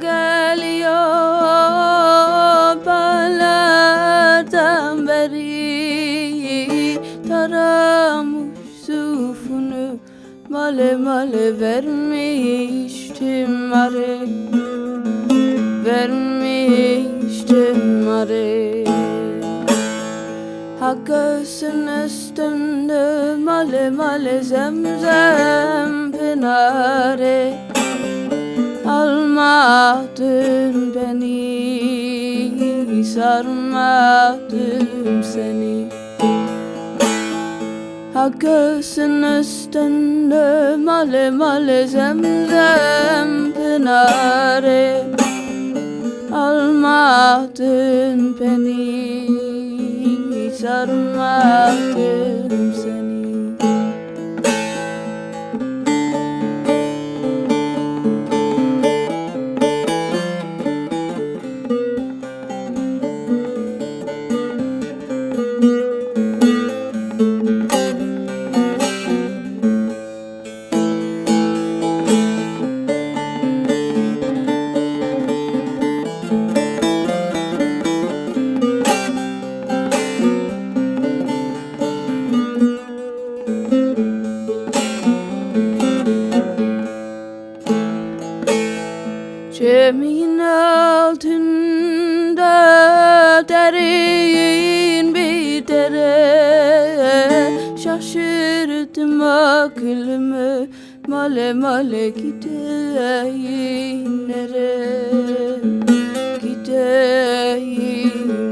geliyor Ballardan beri. Taramış sufunu Male male vermiştim are Vermiştim are Ha göğsün üstünde male male zemzem pınarı Almadın beni sarmadın seni. Ha göğsün üstünde male male zemzem Çemin altında derin bir dere. Şaşırdım aklımı male male gideyim nere? Gideyim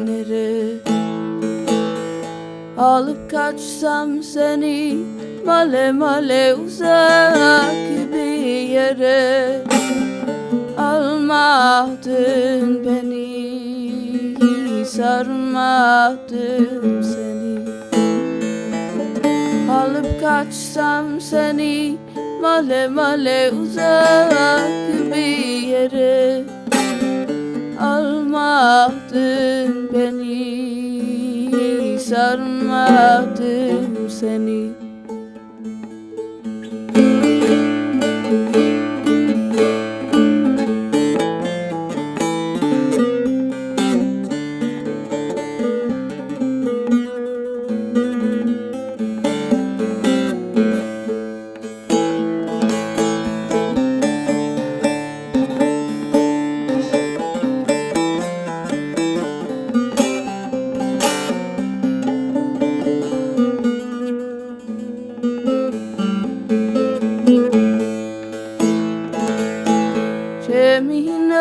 nere? Alıp kaçsam seni male male uzak bir yere Almadın beni sarmadın seni. Alıp kaçsam seni male male uzak bir yere. Almadın beni sarmadın seni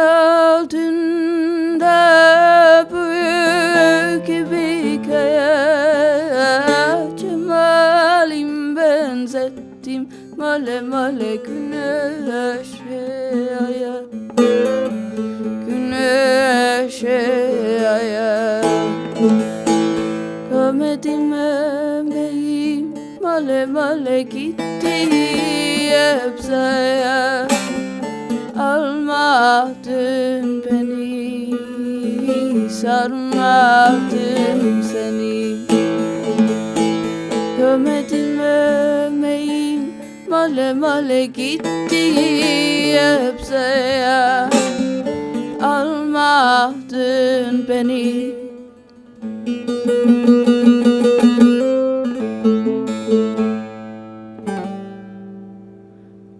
Altında büyük bir kaya Cemalim benzettim male male güneşe aya Güneşe aya Gömedim emeğim male male gitti hep zaya Sarmadın seni. Gömedim emeğim Male male gitti hep zaya Almadın beni.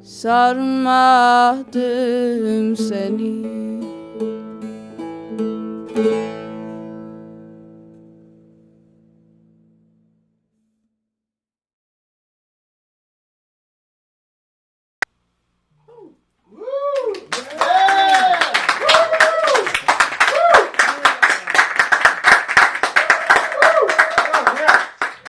Sarmadım seni